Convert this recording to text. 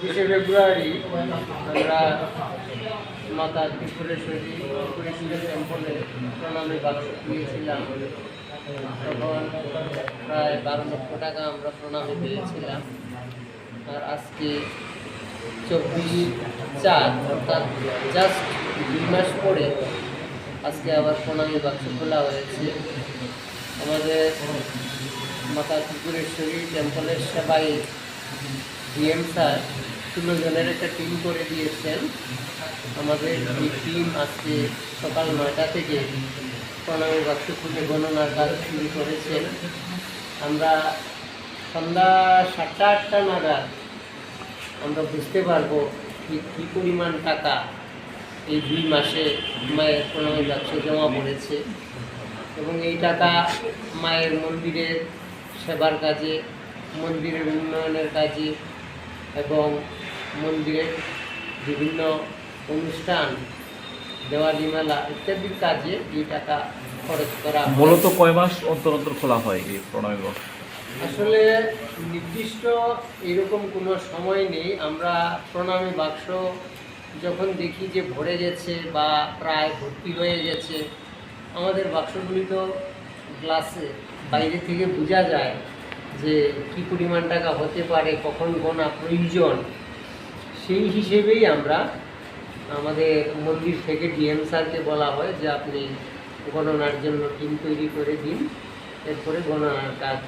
বিশে ফেব্রুয়ারি আমরা মাতা ত্রিপুরেশ্বরী ত্রিপুরেশ্বরী টেম্পলে প্রণামী বাক্স পেয়েছিলাম তখন প্রায় বারো লক্ষ টাকা আমরা প্রণামী পেয়েছিলাম। আর আজকে চব্বিশ চার অর্থাৎ জাস্ট দুই মাস পরে আজকে আবার প্রণামী বাক্স খোলা হয়েছে। আমাদের মাতা ত্রিপুরেশ্বরী টেম্পলের সেবায় ডিএম স্যার ষোলো জনের একটা টিম করে দিয়েছেন। আমাদের এই টিম আজকে সকাল নয়টা থেকে প্রণামী বাক্স খুলে গণনার কাজ শুরু করেছেন আমরা সন্ধ্যা সাতটা আটটা নাগাদ আমরা বুঝতে পারব ঠিক কী পরিমাণ টাকা এই দুই মাসে মায়ের প্রণামী বাক্সে জমা পড়েছে এবং এই টাকা মায়ের মন্দিরের সেবার কাজে, মন্দিরের উন্নয়নের কাজে এবং মন্দিরের বিভিন্ন অনুষ্ঠান দেওয়ালি মেলা ইত্যাদির কাজে এই টাকা খরচ করা মূলত কয় মাস অন্তর অন্তর খোলা হয় এই প্রণামী বাক্স আসলে নির্দিষ্ট এরকম কোনো সময় নেই। আমরা প্রণামী বাক্স যখন দেখি যে ভরে গেছে বা প্রায় ভর্তি হয়ে গেছে আমাদের বাক্সগুলি তো গ্লাসে বাইরে থেকে বোঝা যায় যে কি পরিমাণ টাকা হতে পারে, কখন গোনা প্রয়োজন, সেই হিসেবেই আমরা আমাদের মন্দির থেকে ডিএম স্যারকে বলা হয় যে আপনি গণনার জন্য টিম তৈরি করে দিন। এরপরে গণনার কাজ